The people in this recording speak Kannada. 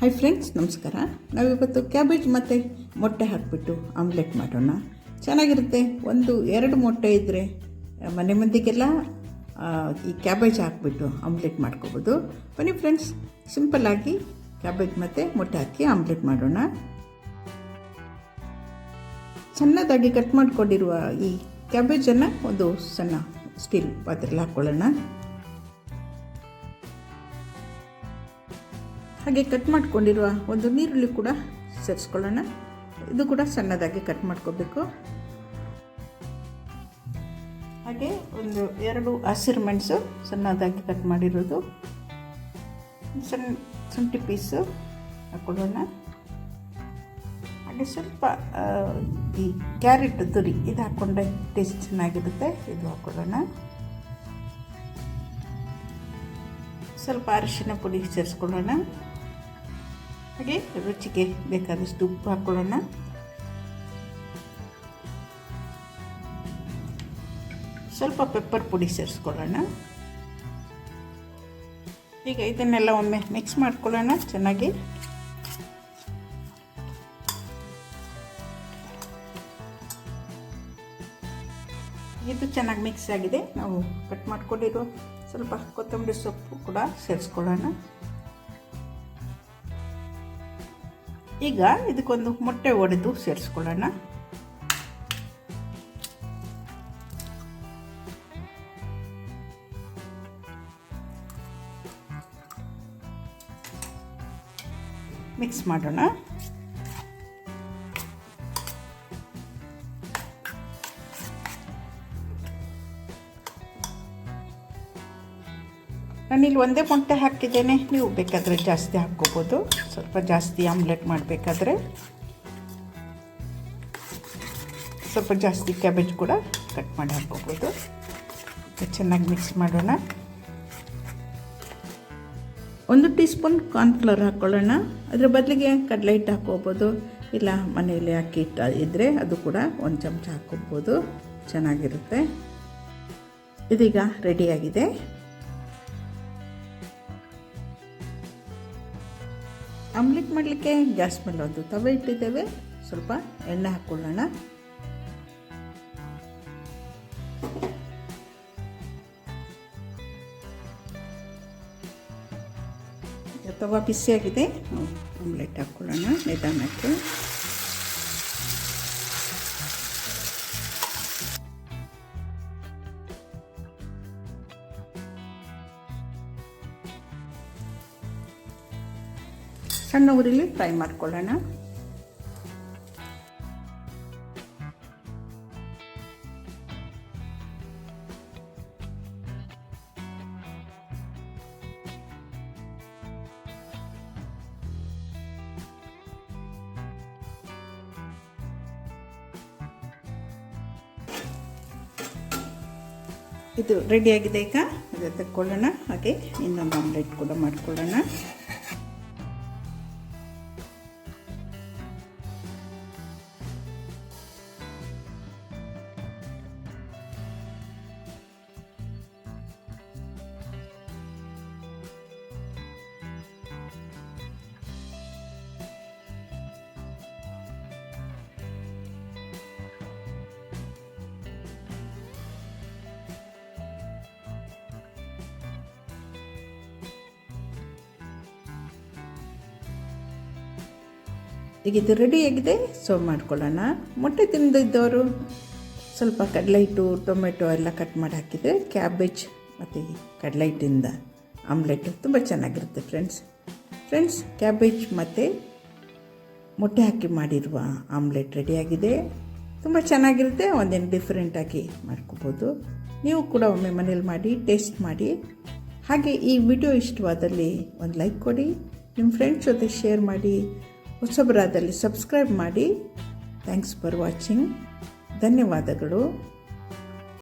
ಹಾಯ್ ಫ್ರೆಂಡ್ಸ್ ನಮಸ್ಕಾರ. ನಾವಿವತ್ತು ಕ್ಯಾಬೇಜ್ ಮತ್ತು ಮೊಟ್ಟೆ ಹಾಕಿಬಿಟ್ಟು ಆಮ್ಲೆಟ್ ಮಾಡೋಣ. ಚೆನ್ನಾಗಿರುತ್ತೆ. ಒಂದು ಎರಡು ಮೊಟ್ಟೆ ಇದ್ದರೆ ಮನೆ ಮಂದಿಗೆಲ್ಲ ಈ ಕ್ಯಾಬೇಜ್ ಹಾಕಿಬಿಟ್ಟು ಆಮ್ಲೆಟ್ ಮಾಡ್ಕೋಬೋದು. ಬನ್ನಿ ಫ್ರೆಂಡ್ಸ್ ಸಿಂಪಲ್ಲಾಗಿ ಕ್ಯಾಬೇಜ್ ಮತ್ತು ಮೊಟ್ಟೆ ಹಾಕಿ ಆಮ್ಲೆಟ್ ಮಾಡೋಣ. ಸಣ್ಣದಾಗಿ ಕಟ್ ಮಾಡಿಕೊಂಡಿರುವ ಈ ಕ್ಯಾಬೇಜನ್ನು ಒಂದು ಸಣ್ಣ ಸ್ಟೀಲ್ ಪಾತ್ರೆಯಲ್ಲಿ ಹಾಕ್ಕೊಳ್ಳೋಣ ಹಾಗೆ ಕಟ್ ಮಾಡ್ಕೊಂಡಿರುವ ಒಂದು ನೀರುಳ್ಳಿ ಕೂಡ ಸೇರಿಸ್ಕೊಳ್ಳೋಣ. ಇದು ಕೂಡ ಸಣ್ಣದಾಗಿ ಕಟ್ ಮಾಡ್ಕೋಬೇಕು. ಹಾಗೆ ಒಂದು ಎರಡು ಹಸಿರು ಮೆಣಸು ಸಣ್ಣದಾಗಿ ಕಟ್ ಮಾಡಿರೋದು. ಸಣ್ಣ ಶುಂಠಿ ಪೀಸು ಹಾಕೊಳ್ಳೋಣ ಹಾಗೆ ಸ್ವಲ್ಪ ಈ ಕ್ಯಾರೆಟ್ ತುರಿ ಇದು ಹಾಕ್ಕೊಂಡ್ರೆ ಟೇಸ್ಟ್ ಚೆನ್ನಾಗಿರುತ್ತೆ. ಇದು ಹಾಕೊಳ್ಳೋಣ ಸ್ವಲ್ಪ ಅರಿಶಿನ ಪುಡಿ ಸೇರಿಸ್ಕೊಳ್ಳೋಣ. ಹಾಗೆ ರುಚಿಗೆ ಬೇಕಾದಷ್ಟು ಉಪ್ಪು ಹಾಕ್ಕೊಳ್ಳೋಣ ಸ್ವಲ್ಪ ಪೆಪ್ಪರ್ ಪುಡಿ ಸೇರಿಸ್ಕೊಳ್ಳೋಣ. ಈಗ ಇದನ್ನೆಲ್ಲ ಒಮ್ಮೆ ಮಿಕ್ಸ್ ಮಾಡ್ಕೊಳ್ಳೋಣ ಚೆನ್ನಾಗಿ. ಇದು ಚೆನ್ನಾಗಿ ಮಿಕ್ಸ್ ಆಗಿದೆ. ನಾವು ಕಟ್ ಮಾಡ್ಕೊಂಡಿರೋ ಸ್ವಲ್ಪ ಕೊತ್ತಂಬರಿ ಸೊಪ್ಪು ಕೂಡ ಸೇರಿಸ್ಕೊಳ್ಳೋಣ. ಈಗ ಇದಕ್ಕೊಂದು ಮೊಟ್ಟೆ ಒಡೆದು ಸೇರಿಸ್ಕೊಳ್ಳೋಣ. ಮಿಕ್ಸ್ ಮಾಡೋಣ. ನಾನಿಲ್ಲಿ ಒಂದೇ ಮೊಟ್ಟೆ ಹಾಕಿದ್ದೇನೆ. ನೀವು ಬೇಕಾದರೆ ಜಾಸ್ತಿ ಹಾಕ್ಕೋಬೋದು. ಸ್ವಲ್ಪ ಜಾಸ್ತಿ ಆಮ್ಲೆಟ್ ಮಾಡಬೇಕಾದ್ರೆ. ಸ್ವಲ್ಪ ಜಾಸ್ತಿ ಕ್ಯಾಬೇಜ್ ಕೂಡ ಕಟ್ ಮಾಡಿ ಹಾಕ್ಕೋಬೋದು. ಚೆನ್ನಾಗಿ ಮಿಕ್ಸ್ ಮಾಡೋಣ. ಒಂದು ಟೀ ಸ್ಪೂನ್ ಕಾರ್ನ್ಫ್ಲವರ್ ಹಾಕ್ಕೊಳ್ಳೋಣ ಅದರ ಬದಲಿಗೆ ಕಡಲೆ ಹಿಟ್ಟು ಹಾಕ್ಕೋಬೋದು. ಇಲ್ಲ ಮನೆಯಲ್ಲಿ ಅಕ್ಕಿ ಹಿಟ್ಟು ಇದ್ದರೆ ಅದು ಕೂಡ ಒಂದು ಚಮಚ ಹಾಕ್ಕೋಬೋದು. ಚೆನ್ನಾಗಿರುತ್ತೆ. ಇದೀಗ ರೆಡಿಯಾಗಿದೆ ಆಮ್ಲೆಟ್ ಮಾಡಲಿಕ್ಕೆ ಗ್ಯಾಸ್ ಮೇಲೆ ಒಂದು ತವೆ ಇಟ್ಟಿದ್ದೇವೆ. ಸ್ವಲ್ಪ ಎಣ್ಣೆ ಹಾಕ್ಕೊಳ್ಳೋಣ ತವ ಬಿಸಿಯಾಗಿದೆ. ಆಮ್ಲೆಟ್ ಹಾಕ್ಕೊಳ್ಳೋಣ ನಿಧಾನಕ್ಕೆ. ಸಣ್ಣ ಉರಿಲಿ ಫ್ರೈ ಮಾಡ್ಕೊಳ್ಳೋಣ. ಇದು ರೆಡಿಯಾಗಿದೆ ಈಗ. ಇದು ತಕ್ಕೊಳ್ಳೋಣ. ಹಾಗೆ ಇನ್ನೊಂದು ಆಮ್ಲೆಟ್ ಕೂಡ ಮಾಡ್ಕೊಳ್ಳೋಣ. ಈಗ ಇದು ರೆಡಿಯಾಗಿದೆ ಸರ್ವ್ ಮಾಡ್ಕೊಳ್ಳೋಣ. ಮೊಟ್ಟೆ ತಿಂದಿದ್ದವರು ಸ್ವಲ್ಪ ಕಡಲೆ ಹಿಟ್ಟು ಟೊಮೆಟೊ ಎಲ್ಲ ಕಟ್ ಮಾಡಿ ಹಾಕಿದರೆ ಕ್ಯಾಬೇಜ್ ಮತ್ತು ಕಡಲೆ ಹಿಟ್ಟಿಂದ ಆಮ್ಲೆಟು ತುಂಬ ಚೆನ್ನಾಗಿರುತ್ತೆ ಫ್ರೆಂಡ್ಸ್ ಫ್ರೆಂಡ್ಸ್ ಕ್ಯಾಬೇಜ್ ಮತ್ತು ಮೊಟ್ಟೆ ಹಾಕಿ ಮಾಡಿರುವ ಆಮ್ಲೆಟ್ ರೆಡಿಯಾಗಿದೆ ತುಂಬ ಚೆನ್ನಾಗಿರುತ್ತೆ. ಒಂದೇನು ಡಿಫ್ರೆಂಟಾಗಿ ಮಾಡ್ಕೋಬೋದು. ನೀವು ಕೂಡ ಒಮ್ಮೆ ಮನೇಲಿ ಮಾಡಿ ಟೇಸ್ಟ್ ಮಾಡಿ. ಹಾಗೆ ಈ ವಿಡಿಯೋ ಇಷ್ಟವಾದಲ್ಲಿ ಒಂದು ಲೈಕ್ ಕೊಡಿ. ನಿಮ್ಮ ಫ್ರೆಂಡ್ಸ್ ಜೊತೆ ಶೇರ್ ಮಾಡಿ. ಹೊಸಬರಾದಲ್ಲಿ ಸಬ್ಸ್ಕ್ರೈಬ್ ಮಾಡಿ. ಥ್ಯಾಂಕ್ಸ್ ಫಾರ್ ವಾಚಿಂಗ್ ಧನ್ಯವಾದಗಳು.